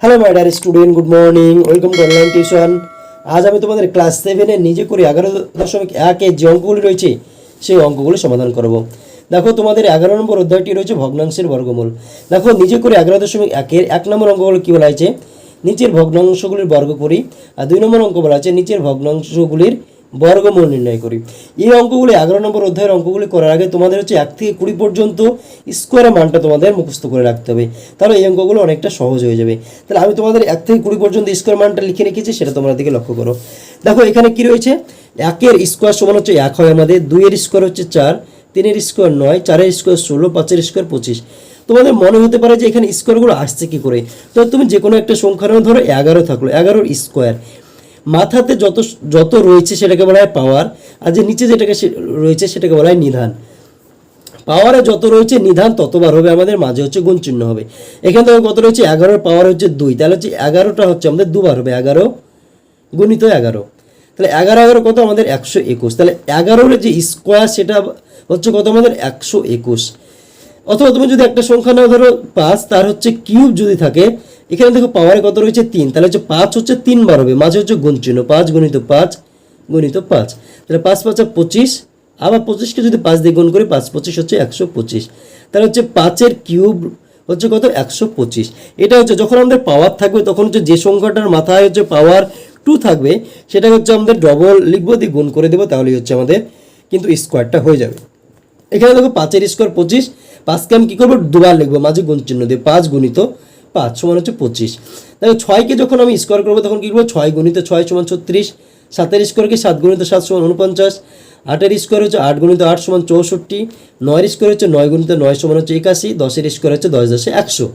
Hello my dear student good morning welcome to online tuition আজ আমি তোমাদের class সেভেনে নিজে করে এগারো দশমিক একে যে অঙ্কগুলি রয়েছে, সেই অঙ্কগুলি সমাধান করব। দেখো, তোমাদের এগারো নম্বর অধ্যায়টি রয়েছে ভগ্নাংশের বর্গমূল। দেখো, নিজে করে এগারো দশমিক একের এক নম্বর অঙ্কগুলো কী বলা হয়েছে? নিচের ভগ্নাংশগুলির বর্গ করি, আর দুই নম্বর অঙ্ক বলা আছে নিচের ভগ্নাংশগুলির বর্গমূল নির্ণয় করি। এই অঙ্কগুলি এগারো নম্বর অধ্যায়ের অঙ্কগুলি করার আগে তোমাদের হচ্ছে এক থেকে কুড়ি পর্যন্ত স্কোয়ারের মানটা তোমাদের মুখস্থ করে রাখতে হবে। তাহলে এই অঙ্কগুলো অনেকটা সহজ হয়ে যাবে। তাহলে আমি তোমাদের এক থেকে কুড়ি পর্যন্ত স্কোয়ার মানটা লিখে রেখেছি, সেটা তোমরা দিকে লক্ষ্য করো। দেখো, এখানে কি রয়েছে? একের স্কোয়ার সমান হচ্ছে এক হয় আমাদের, দুইয়ের স্কোয়ার হচ্ছে চার, তিনের স্কোয়ার নয়, চারের স্কোয়ার ষোলো, পাঁচের স্কোয়ার পঁচিশ। তোমাদের মনে হতে পারে যে এখানে স্কোয়ারগুলো আসছে কি করে? তো তুমি যে কোনো একটা সংখ্যার ধরো এগারো থাকল, এগারোর স্কোয়ার মাথাতে যত যত রয়েছে সেটাকে বলা হয় পাওয়ার আর যে নিচে যেটাকে রয়েছে সেটাকে বলা হয় নিধান। পাওয়ারে যত রয়েছে নিধান ততবার হবে, আমাদের মাঝে হচ্ছে গুণ চিহ্ন হবে। এখান থেকে কত রয়েছে? এগারোর পাওয়ার হচ্ছে দুই। তাহলে হচ্ছে এগারোটা হচ্ছে আমাদের দুবার হবে, এগারো গুণিত এগারো। তাহলে এগারো এগারো কত? আমাদের একশো একুশ। তাহলে এগারোর যে স্কোয়ার সেটা হচ্ছে কত? আমাদের একশো একুশ। অথবা তুমি যদি একটা সংখ্যা নাও ধরো পাঁচ, তার হচ্ছে কিউব যদি থাকে এখানে দেখো পাওয়ারে কত রয়েছে? তিন। তাহলে হচ্ছে পাঁচ হচ্ছে তিনবার হবে। মাঝে হচ্ছে গুণ চিহ্ন। পাঁচ গণিত পাঁচ গণিত পাঁচ। তাহলে পাঁচ পাঁচা পঁচিশ, আবার পঁচিশকে যদি পাঁচ দিয়ে গুণ করি, পাঁচ পঁচিশ হচ্ছে একশো পঁচিশ। তাহলে হচ্ছে পাঁচের কিউব হচ্ছে কত? একশো পঁচিশ। এটা হচ্ছে যখন আমাদের পাওয়ার থাকবে, তখন হচ্ছে যে সংখ্যাটার মাথায় হচ্ছে পাওয়ার টু থাকবে সেটা হচ্ছে আমাদের ডবল লিখব, দিয়ে গুণ করে দেবো, তাহলেই হচ্ছে আমাদের কিন্তু স্কোয়ারটা হয়ে যাবে। এখানে দেখো পাঁচের স্কোয়ার পঁচিশ। পাঁচকে আমি কী করব? দুবার লিখব। মাঝে গুণ চিহ্ন দিয়ে পাঁচ গুণিত পাঁচ সমান হচ্ছে পঁচিশ। দেখো ছয়কে যখন আমি স্কোয়ার করব, তখন কী করব? ছয় গুণিত ছয় সমান ছত্রিশ। সাতের স্কোয়ারকে সাত গুণিত সাত সমান উনপঞ্চাশ আটের স্কোয়ার হচ্ছে আট গুণিত আট সমান চৌষট্টি। নয়ের স্কোয়ার হচ্ছে নয় গুণিত নয় সমান হচ্ছে একাশি। দশের স্কোয়ার হচ্ছে দশ দশে একশো।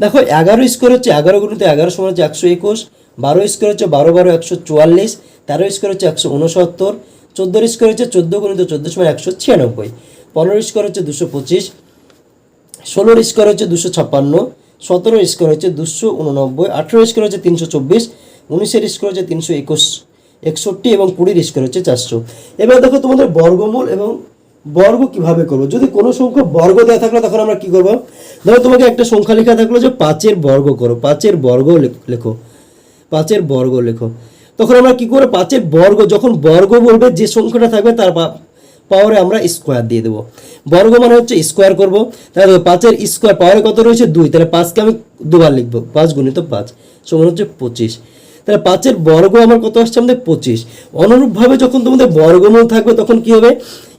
দেখো, এগারো স্কোয়ার হচ্ছে এগারো গুণিত এগারো সমান হচ্ছে একশো একুশ। বারো স্কোয়ার হচ্ছে বারো বারো একশো চুয়াল্লিশ। তেরো স্কোয়ার হচ্ছে একশো উনসত্তর চোদ্দোর স্কোয়ার হচ্ছে চোদ্দ গুণিত চোদ্দ সমান একশো ছিয়ানব্বই। পনেরো স্কোয়ার হচ্ছে দুশো পঁচিশ। ষোলোর স্কোয়ার হচ্ছে দুশো ছাপ্পান্ন। সতেরো স্কোয়ার হচ্ছে দুশো উননব্বই, আঠেরো স্কোয়ার হচ্ছে তিনশো চব্বিশ, উনিশের স্কোয়ার হচ্ছে তিনশো একুশ, একষট্টি এবং কুড়ির স্কোয়ার হচ্ছে চারশো। এবার দেখো তোমাদের বর্গমূল এবং বর্গ কীভাবে করব? যদি কোনো সংখ্যা বর্গ দেওয়া থাকল, তখন আমরা কি করব? ধরো তোমাকে একটা সংখ্যা লেখা থাকল যে পাঁচের বর্গ করো, পাঁচের বর্গ লেখ- পাঁচের বর্গ লেখো। তখন আমরা কি করব? পাঁচের বর্গ, যখন বর্গ বলবে, যে সংখ্যাটা থাকবে, তার পাওয়ারে আমরা স্কোয়ার দিয়ে দেবো। বর্গ মানে হচ্ছে স্কোয়ার করব। তাহলে পাঁচের স্কোয়ার পাওয়ারে কত রয়েছে? দুই। তাহলে পাঁচকে আমি দুবার লিখব। পাঁচ গুণিত পাঁচ সমান হচ্ছে পঁচিশ। তাহলে পাঁচের বর্গ আমার কত আসছে? আমাদের পঁচিশ। অনুরূপভাবে যখন তোমাদের বর্গমূল থাকবে, তখন কি হবে?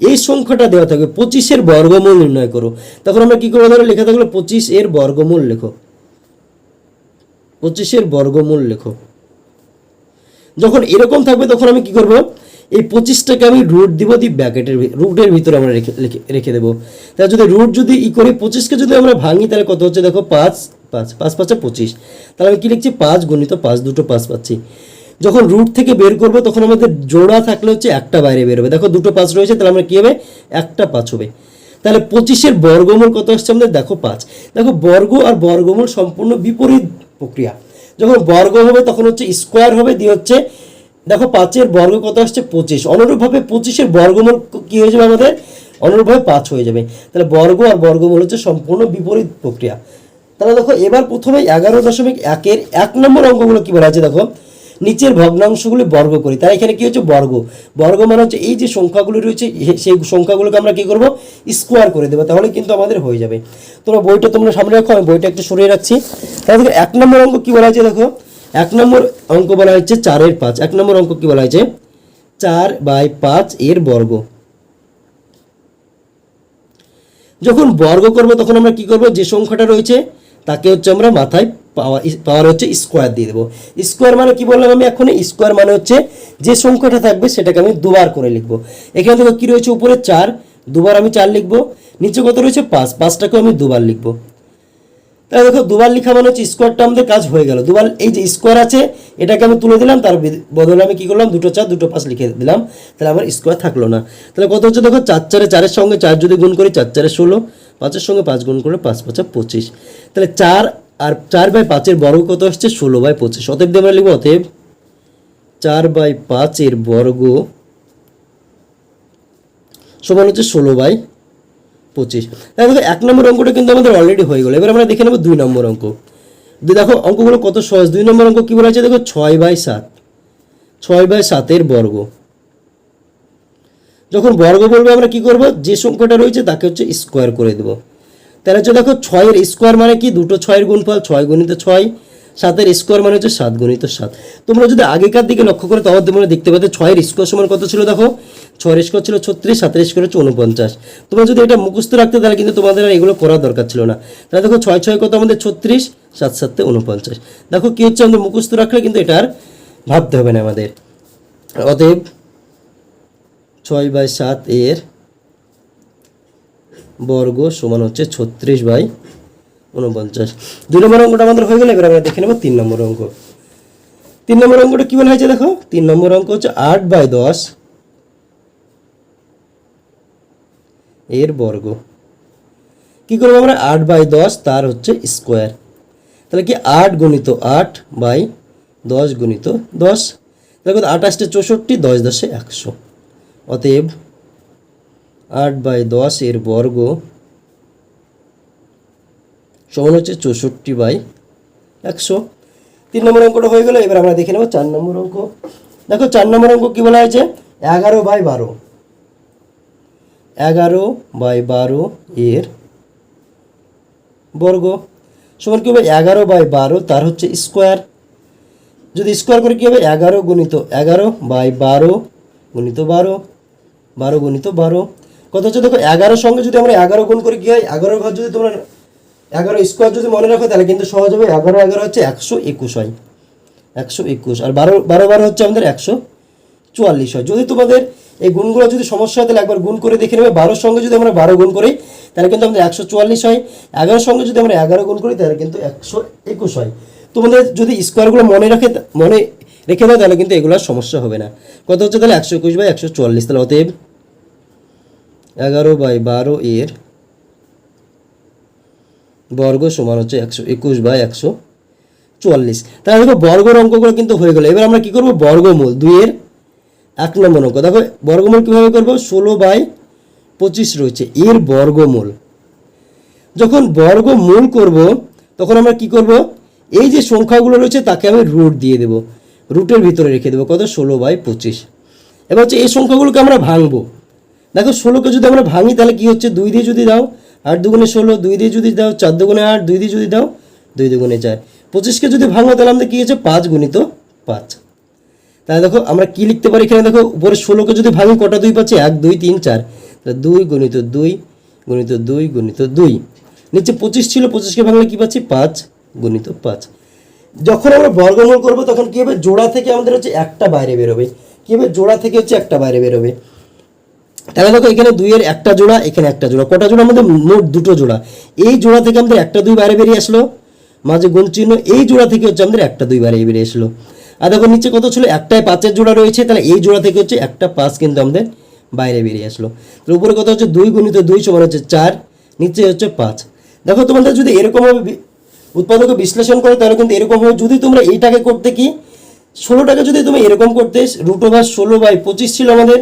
এই সংখ্যাটা দেওয়া থাকবে। পঁচিশের বর্গমূল নির্ণয় করো। তখন আমরা কি করব? ধরো লেখা থাকল পঁচিশ এর বর্গমূল লেখো। পঁচিশের বর্গমূল লেখো। যখন এরকম থাকবে, তখন আমি কি করব? এই পঁচিশটাকে আমি রুট দিব দি ব্যাকেটের রুটের ভিতরে আমরা রেখে রেখে- দেবো। তাহলে যদি রুট যদি ই করি পঁচিশকে যদি আমরা ভাঙি, তাহলে কত হচ্ছে? দেখো পাঁচ পাঁচ পাঁচ পাঁচে পঁচিশ। তাহলে আমি কি লিখছি? পাঁচ গণিত পাঁচ, দুটো পাঁচ পাচ্ছি। যখন রুট থেকে বের করব, তখন আমাদের জোড়া থাকলে হচ্ছে একটা বাইরে বেরোবে দেখো দুটো পাঁচ রয়েছে, তাহলে আমরা কী হবে? একটা পাঁচ হবে। তাহলে পঁচিশের বর্গমূল কত আসছে আমাদের? দেখো পাঁচ। দেখো বর্গ আর বর্গমূল সম্পূর্ণ বিপরীত প্রক্রিয়া। যখন বর্গ হবে, তখন হচ্ছে স্কোয়ার হবে, দিয়ে হচ্ছে দেখো পাঁচের বর্গ কত আসছে? পঁচিশ। অনুরূপভাবে পঁচিশের বর্গমূল কি হয়ে যাবে আমাদের? অনুরূপভাবে পাঁচ হয়ে যাবে। তাহলে বর্গ আর বর্গমূল হচ্ছে সম্পূর্ণ বিপরীত প্রক্রিয়া। তাহলে দেখো, এবার প্রথমে এগারো দশমিক একের এক নম্বর অঙ্কগুলো কি বলা আছে দেখো? নিচের ভগ্নাংশগুলি বর্গ করি। তাই এখানে কি হচ্ছে? বর্গ। বর্গ মানে হচ্ছে এই যে সংখ্যাগুলি রয়েছে সেই সংখ্যাগুলোকে আমরা কি করব? স্কোয়ার করে দেবো। তাহলে কিন্তু আমাদের হয়ে যাবে। তোমরা বইটা তোমরা সামনে রাখো, আমি বইটা একটু সরিয়ে রাখছি। তাহলে এক নম্বর অঙ্ক কি বলা আছে দেখো? এক নম্বর অঙ্ক বলা হচ্ছে চারের পাঁচ। এক নম্বর অঙ্ক কি বলা হয়েছে? চার বাই পাঁচ এর বর্গ। যখন বর্গ করব তখন আমরা কি করব? যে সংখ্যাটা রয়েছে তাকে হচ্ছে আমরা মাথায় পাওয়ার পাওয়ার হচ্ছে স্কোয়ার দিয়ে দেবো। স্কোয়ার মানে কি বললাম আমি এখন স্কোয়ার মানে হচ্ছে যে সংখ্যাটা থাকবে সেটাকে আমি দুবার করে লিখব। এখানে দেখো কি রয়েছে উপরে চার? দুবার আমি চার লিখব। নিচে কত রয়েছে? পাঁচ। পাঁচটাকেও আমি দুবার লিখব। তাহলে দেখো, দুবার লেখা মানে হচ্ছে স্কোয়ারটা আমাদের কাজ হয়ে গেল। দুবার এই যে স্কোয়ার আছে, এটাকে আমি তুলে দিলাম, তার বদলে আমি কী করলাম, দুটো চার, দুটো পাঁচ লিখে দিলাম। তাহলে আমার স্কোয়ার থাকল না। তাহলে কত হচ্ছে দেখো, চার চারে চারের সঙ্গে চার যদি গুণ করি, চার চারে ষোলো, পাঁচের সঙ্গে পাঁচ গুণ করে পাঁচ, পাঁচা পঁচিশ। তাহলে চার আর চার বাই পাঁচের বর্গ কত আসছে? ষোলো বাই পঁচিশ। অতএব দিয়ে আমরা লিখব, অতএব চার বাই পাঁচের বর্গ সমান হচ্ছে ষোলো বাই পঁচিশ। দেখো, এক নম্বর অঙ্কটা কিন্তু আমাদের অলরেডি হয়ে গেলো। এবার আমরা দেখে নেব দুই নম্বর অঙ্ক। দেখো, অঙ্কগুলো কত সহজ। দুই নম্বর অঙ্ক কি বলা আছে দেখো, ছয় বাই সাত। ছয় বাই সাতের বর্গ। যখন বর্গ বলব, আমরা কি করব? যে সংখ্যাটা রয়েছে, তাকে হচ্ছে স্কোয়ার করে দেবো। তাহলে হচ্ছে দেখো, ছয়ের স্কোয়ার মানে কি? দুটো ছয়ের গুণফল, ছয় গুণিত ছয়। সাতের স্কোয়ার মানে হচ্ছে সাত গুণিত সাত। তোমরা যদি আগেকার দিকে লক্ষ্য করে তাহলে তোমরা দেখতে পাবে, ছয়ের স্কোয়ার সমান কত ছিল দেখো? ছয়ের স্কোয়ার ছিল ছত্রিশ সাতের স্কোয়ার হচ্ছে উনপঞ্চাশ তোমরা যদি এটা মুখস্থ রাখতে, তাহলে কিন্তু তোমাদের আর এগুলো করার দরকার ছিল না। তাহলে দেখো ছয় ছয় কত আমাদের? ছত্রিশ, সাত সাতে উনপঞ্চাশ দেখো কি হচ্ছে, আমাদের মুখস্থ রাখলে কিন্তু এটা আর ভাবতে হবে না আমাদের। অতএব ছয় বাই সাত এর বর্গ সমান হচ্ছে ছত্রিশ বাই উনপঞ্চাশ দুই নম্বর অঙ্কটা আমাদের হয়ে গেলে, এবার আমরা দেখে নেব তিন নম্বর অঙ্ক। তিন নম্বর অঙ্কটা কী বলা হয়েছে দেখো? তিন নম্বর অঙ্ক হচ্ছে আট বাই দশ এর বর্গ। কি করব আমরা? আট বাই দশ, তার হচ্ছে স্কোয়ার। তাহলে কি আট গুণিত আট বাই দশ গুণিত দশ? দেখো আঠাশটা চৌষট্টি, দশ দশে একশো। অতএব আট বাই দশ এর বর্গ সমান হচ্ছে চৌষট্টি বাই একশো। তিন নম্বর অঙ্কটা হয়ে গেল, এবার আমরা দেখে নেব চার নম্বর অঙ্ক। দেখো, চার নম্বর অঙ্ক কি বলা হয়েছে? এগারো বাই বারো। এগারো বাই বারো এর বর্গ। সমান কি হবে? এগারো বাই বারো, তার হচ্ছে স্কোয়ার। যদি স্কোয়ার করে কি হবে? এগারো গুণিত এগারো বাই বারো গুণিত বারো বারো গুণিত বারো। কত হচ্ছে দেখো, এগারোর সঙ্গে যদি আমরা এগারো গুণ করে, কি হয়? এগারো ঘর যদি তোমরা এগারো স্কোয়ার যদি মনে রাখো, তাহলে কিন্তু সহজ হবে। এগারো এগারো হচ্ছে একশো একুশ হয়। একশো একুশ। আর বারো বারো বারো হচ্ছে আমাদের একশো চুয়াল্লিশ হয়। যদি তোমাদের এই গুণগুলো যদি সমস্যা হয়, তাহলে একবার গুণ করে দেখে নেবে। বারোর সঙ্গে যদি আমরা বারো গুণ করি, তাহলে কিন্তু আমাদের একশো চুয়াল্লিশ হয়। এগারোর সঙ্গে যদি আমরা এগারো গুণ করি, তাহলে কিন্তু একশো একুশ হয়। তোমাদের যদি স্কোয়ারগুলো মনে রাখে, মনে রেখে দাও, তাহলে কিন্তু এগুলোর সমস্যা হবে না। কত হচ্ছে তাহলে? একশো একুশ বাই একশো চুয়াল্লিশ। তাহলে অতএব এগারো বাই বারো এর বর্গ সমান হচ্ছে একশো একুশ বাই একশো চুয়াল্লিশ। তাহলে দেখো বর্গর অঙ্কগুলো কিন্তু হয়ে গেলো। এবার আমরা কি করব? বর্গমূল দুইয়ের এক নম্বর অঙ্ক। দেখো, বর্গমূল কীভাবে করব? ষোলো বাই পঁচিশ রয়েছে। এর বর্গমূল। যখন বর্গমূল করব, তখন আমরা কি করব? এই যে সংখ্যাগুলো রয়েছে, তাকে আমি রুট দিয়ে দেবো। রুটের ভিতরে রেখে দেবো। কত? ষোলো বাই পঁচিশ। এবার হচ্ছে এই সংখ্যাগুলোকে আমরা ভাঙবো। দেখো, ষোলোকে যদি আমরা ভাঙি, তাহলে কি হচ্ছে? দুই দিয়ে যদি দাও, আট দুগুণে ষোলো, দুই দিয়ে যদি দাও, চার দুগুণে আট, দুই দিয়ে যদি দাও, দুই দুগুণে চার। পঁচিশকে যদি ভাঙো, তাহলে আমাদের কী হচ্ছে? পাঁচ গুণিত পাঁচ। তাহলে দেখো, আমরা কি লিখতে পারি এখানে? দেখো, উপরে ষোলোকে যদি ভাঙি কটা দুই পাচ্ছি? এক, দুই, তিন, চার। তাহলে দুই গুণিত দুই গুণিত দুই গুণিত দুই। নিচে পঁচিশ ছিল, পঁচিশকে ভাঙলে কী পাচ্ছি? পাঁচ, গুণিত পাঁচ। যখন আমরা বর্গমূল করব, তখন কী হবে? জোড়া থেকে আমাদের হচ্ছে একটা বাইরে বেরোবে কী হবে? জোড়া থেকে হচ্ছে একটা বাইরে বেরোবে তাহলে দেখো, এখানে দুইয়ের একটা জোড়া, এখানে একটা জোড়া। কটা জোড়া? আমাদের মোট দুটো জোড়া। এই জোড়া থেকে আমাদের একটা দুই বাইরে বেরিয়ে আসলো। মাঝে গুণ চিহ্ন, এই জোড়া থেকে হচ্ছে আমাদের একটা দুই বাইরে বেরিয়ে আসলো। আর দেখো নিচে কত ছিল? একটাই পাঁচের জোড়া রয়েছে। তাহলে এই জোড়া থেকে হচ্ছে একটা পাঁচ কিন্তু আমাদের বাইরে বেরিয়ে আসলো। তো উপরে কত হচ্ছে? দুই গুণিত দুই সমান হচ্ছে চার, নিচে হচ্ছে পাঁচ। দেখো তোমাদের যদি এরকমভাবে উৎপাদকে বিশ্লেষণ করে, তাহলে কিন্তু এরকম হবে যদি তোমরা এইটাকে করতে কি, ষোলোটাকে যদি তুমি এরকম করতে, রুট ওভার ষোলো বাই পঁচিশ ছিল আমাদের,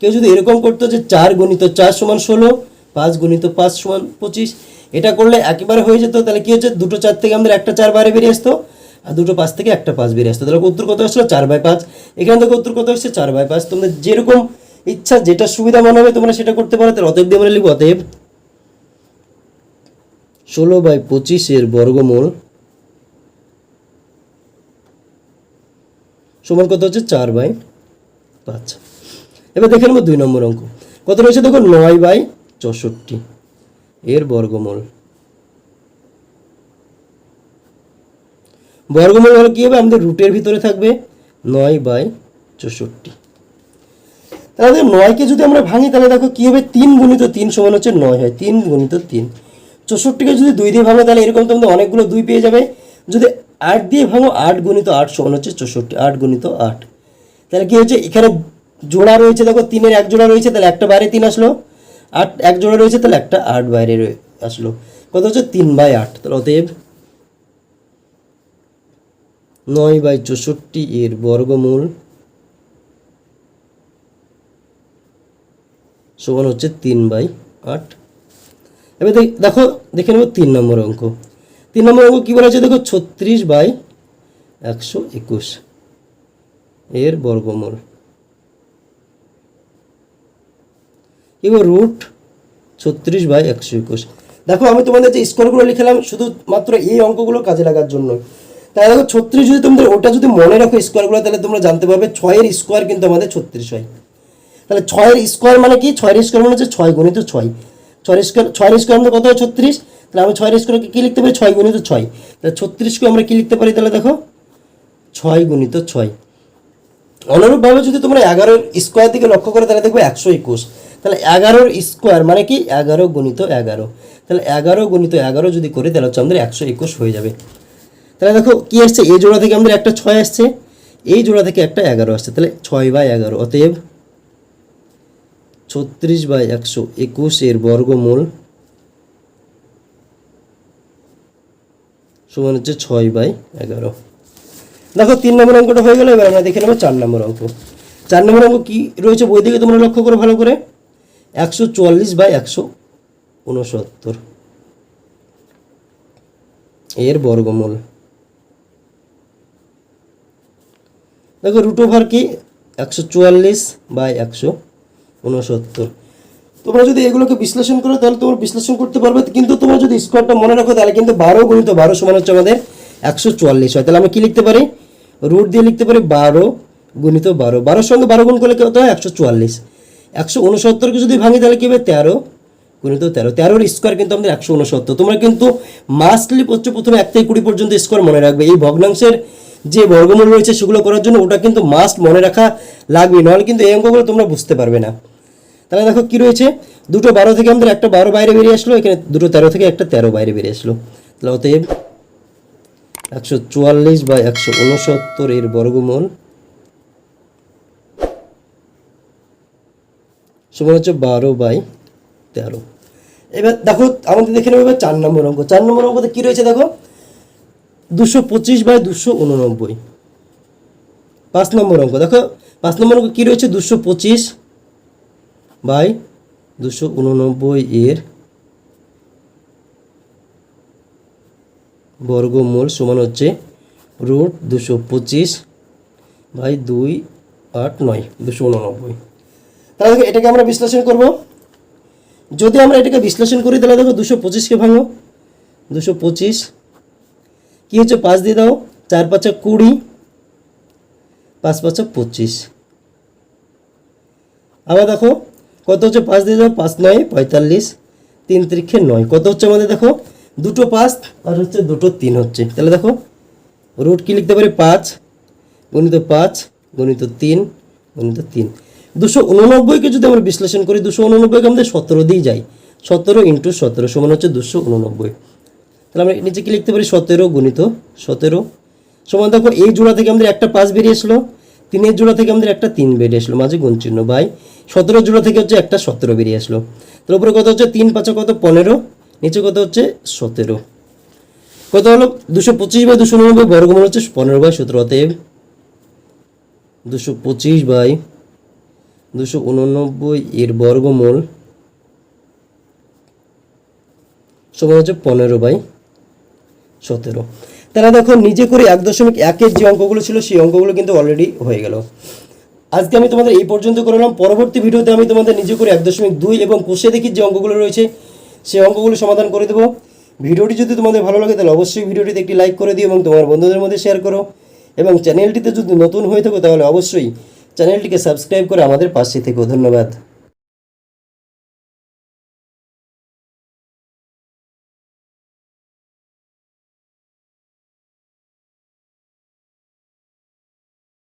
কেউ যদি এরকম করতো যে চার গুণিত চার সমান ষোলো, পাঁচ গুণিত পাঁচ সমান পঁচিশ, এটা করলে একেবারে হয়ে যেত। তাহলে কি হচ্ছে? দুটো চার থেকে আমাদের একটা চার বাইরে বেরিয়ে আসতো। আর দুটো পাঁচ থেকে একটা পাঁচ বেরিয়ে আসতো। তাহলে উত্তর কত আসলো? চার বাই পাঁচ। এখান থেকে উত্তর কত আসছে চার বাই পাঁচ। তোমাদের যেরকম ইচ্ছা, যেটা সুবিধা মনে হবে, তোমরা সেটা করতে পারো। তাহলে অতএব দিয়ে আমরা লিখব, অতএব ষোলো বাই পঁচিশের বর্গমূল সমান কত হচ্ছে? চার বাই পাঁচ। এবার দেখে নেব দুই নম্বর অঙ্ক। কত রয়েছে? দেখো নয় বাই চৌষট্টি এর বর্গমূল। বর্গমূল হলে কী হবে? আমাদের রুটের ভিতরে থাকবে নয় বাই চৌষট্টি। তাহলে নয়কে যদি আমরা ভাঙি, তাহলে দেখো কী হবে? তিন গুণিত তিন সমান হচ্ছে নয় হয় তিন গুণিত তিন। চৌষট্টিকে যদি দুই দিয়ে ভাঙো, তাহলে এরকম তোমাদের অনেকগুলো দুই পেয়ে যাবে। যদি আট দিয়ে ভাঙো, আট গুণিত আট সমান হচ্ছে চৌষট্টি, আট গুণিত আট। তাহলে কী হচ্ছে এখানে জোড়া রয়েছে, দেখো তিনের এক জোড়া রয়েছে, তাহলে একটা বাইরে তিন আসলো। আট এক জোড়া রয়েছে, তাহলে একটা আট বাইরে আসলো। কত হচ্ছে? তিন বাই আট। তাহলে অতএব নয় বাই চৌষট্টি এর বর্গমূল সমান হচ্ছে তিন বাই আট। এবার দেখ- দেখো নেব তিন নম্বর অঙ্ক। তিন নম্বর অঙ্ক কী বলা হয়েছে দেখো, ছত্রিশ বাই একশো একুশ এর বর্গমূল। এবার রুট ছত্রিশ বাই একশো একুশ। দেখো, আমি তোমাদের যে স্কোরগুলো লিখলাম, শুধুমাত্র এই অঙ্কগুলো কাজে লাগার জন্য তাই দেখো ছত্রিশ যদি তোমাদের ওটা যদি মনে রাখো স্কোয়ারগুলো তাহলে তোমরা জানতে পারবে ছয়ের স্কোয়ার কিন্তু আমাদের ছত্রিশ হয়। তাহলে ছয়ের স্কোয়ার মানে কি? ছয়ের স্কোয়ার মানে হচ্ছে ছয় গুণিত ছয়। ছয়ের স্কোয়ার ছয়ের স্কোয়ার মানে কত ছত্রিশ। তাহলে আমি ছয়ের স্কোয়ারকে কী লিখতে পারি? ছয় গুণিত ছয়। তাহলে ছত্রিশকে আমরা কী লিখতে পারি তাহলে দেখো? ছয় গুণিত ছয়। অনুরূপভাবে যদি তোমরা এগারোর স্কোয়ার দিকে লক্ষ্য করে, তাহলে দেখবে একশো একুশ। তাহলে এগারোর স্কোয়ার মানে কি? এগারো গুণিত এগারো। তাহলে এগারো গুণিত এগারো যদি করি, তাহলে হচ্ছে আমাদের একশো একুশ হয়ে যাবে। তাহলে দেখো কি আসছে? এই জোড়া থেকে আমাদের একটা ছয় আসছে। এই জোড়া থেকে একটা এগারো আসছে। তাহলে ছয় বাই এগারো, অতএব ছত্রিশ বাই একশো একুশ এর বর্গমূল সমান হচ্ছে ছয় বাই এগারো। দেখো, তিন নম্বর অঙ্কটা হয়ে গেল, এবার আমরা দেখে নেব চার নম্বর অঙ্ক। চার নম্বর অঙ্ক কী রয়েছে বই দিকে তোমরা লক্ষ্য করো ভালো করে। একশো চুয়াল্লিশ বাই একশো উনসত্তর। এর বর্গমূল। দেখো রুট ওভার কি? একশো চুয়াল্লিশ বাই একশো উনসত্তর। তোমরা যদি এগুলোকে বিশ্লেষণ করো, তাহলে তোমরা বিশ্লেষণ করতে পারবে, কিন্তু তোমরা যদি স্কোয়ারটা মনে রাখো, তাহলে কিন্তু বারো গুণিত বারো সমান হচ্ছে আমাদের একশো চুয়াল্লিশ হয়। তাহলে আমি কি লিখতে পারি? রুট দিয়ে লিখতে পারি বারো গুণিত বারো। বারোর সঙ্গে বারো গুণ করলে কত হয়? একশো চুয়াল্লিশ। একশো উনসত্তরকে যদি ভাঙি, তাহলে কী হবে? তেরো গুণিত তেরো। তেরোর স্কোয়ার কিন্তু আমাদের একশো উনসত্তর। তোমরা কিন্তু মাস্টলি হচ্ছে প্রথমে এক থেকে কুড়ি পর্যন্ত স্কোয়ার মনে রাখবে। এই ভগ্নাংশের যে বর্গমূল রয়েছে সেগুলো করার জন্য ওটা কিন্তু মাস্ট মনে রাখা লাগবে, নাহলে কিন্তু এই অঙ্কগুলো তোমরা বুঝতে পারবে না। তাহলে দেখো কি রয়েছে? দুটো বারো থেকে আমাদের একটা বারো বাইরে বেরিয়ে আসলো, এখানে দুটো তেরো থেকে একটা তেরো বাইরে বেরিয়ে আসলো। তাহলে অতএব একশো চুয়াল্লিশ বা একশো উনসত্তর এর বর্গমূল সমান হচ্ছে বারো বাই তেরো। এবার দেখো, আমাদের দেখে নেব এবার চার নম্বর অঙ্ক। চার নম্বর অঙ্কতে কী রয়েছে দেখো? দুশো পঁচিশ বাই দুশো উননব্বই। পাঁচ নম্বর অঙ্ক, দেখো, পাঁচ নম্বর অঙ্ক কী রয়েছে? দুশো পঁচিশ বাই দুশো উননব্বই এর বর্গমূল সমান হচ্ছে রুট দুশো পঁচিশ বাই দুই আট নয়, দুশো উননব্বই। তাহলে দেখো, এটাকে আমরা বিশ্লেষণ করব। যদি আমরা এটাকে বিশ্লেষণ করি, তাহলে দেখো দুশো পঁচিশকে ভাঙো। দুশো পঁচিশ কী হচ্ছে? পাঁচ দিয়ে দাও। চার পাঁচা কুড়ি, পাঁচ পাঁচা পঁচিশ। আবার দেখো, কত হচ্ছে? পাঁচ দিয়ে দাও, পাঁচ নয়, পঁয়তাল্লিশ। তিন তিরিক্ষে নয়। কত হচ্ছে আমাদের? দেখো, দুটো পাঁচ আর হচ্ছে দুটো তিন হচ্ছে। তাহলে দেখো রুট কি লিখতে পারি? পাঁচ। গণিত পাঁচ, গণিত তিন গণিত তিন। দুশো উননব্বইকে যদি আমরা বিশ্লেষণ করি, দুশো উননব্বইকে আমাদের সতেরো দিয়ে যাই সতেরো ইন্টু সতেরো সমান হচ্ছে দুশো উননব্বই। তাহলে আমরা নিচে কি লিখতে পারি? সতেরো গুণিত সতেরো। সমান দেখো, এই জোড়া থেকে আমাদের একটা পাঁচ বেরিয়ে আসলো, তিনের জোড়া থেকে আমাদের একটা তিন বেরিয়ে আসলো, মাঝে গুণ চিহ্ন বাই। সতেরো জোড়া থেকে হচ্ছে একটা সতেরো বেরিয়ে আসলো। তার উপরে কত হচ্ছে? তিন পাঁচা কত? পনেরো। নিচে কত হচ্ছে? সতেরো। কত হলো? দুশো পঁচিশ বাই দুশো উননব্বই বর্গমূল হচ্ছে পনেরো বাই সতেরো। অতএব দুশো পঁচিশ বাই দুশো উননব্বই এর বর্গমূল সমান হচ্ছে পনেরো বাই সতেরো। তারা দেখো নিজে করে এক দশমিক একের যে অঙ্কগুলো ছিল সেই অঙ্কগুলো কিন্তু অলরেডি হয়ে গেল। আজকে আমি তোমাদের এই পর্যন্ত করলাম। পরবর্তী ভিডিওতে আমি তোমাদের নিজে করে এক দশমিক দুই এবং কোষে দেখি যে অঙ্কগুলো রয়েছে, সেই অঙ্কগুলো সমাধান করে দেবো। ভিডিওটি যদি তোমাদের ভালো লাগে তাহলে অবশ্যই ভিডিওটিতে একটি লাইক করে দিও এবং তোমার বন্ধুদের মধ্যে শেয়ার করো। এবং চ্যানেলটিতে যদি নতুন হয়ে থাকো তাহলে অবশ্যই চ্যানেলটিকে সাবস্ক্রাইব করে আমাদের পাশে থেকো। ধন্যবাদ।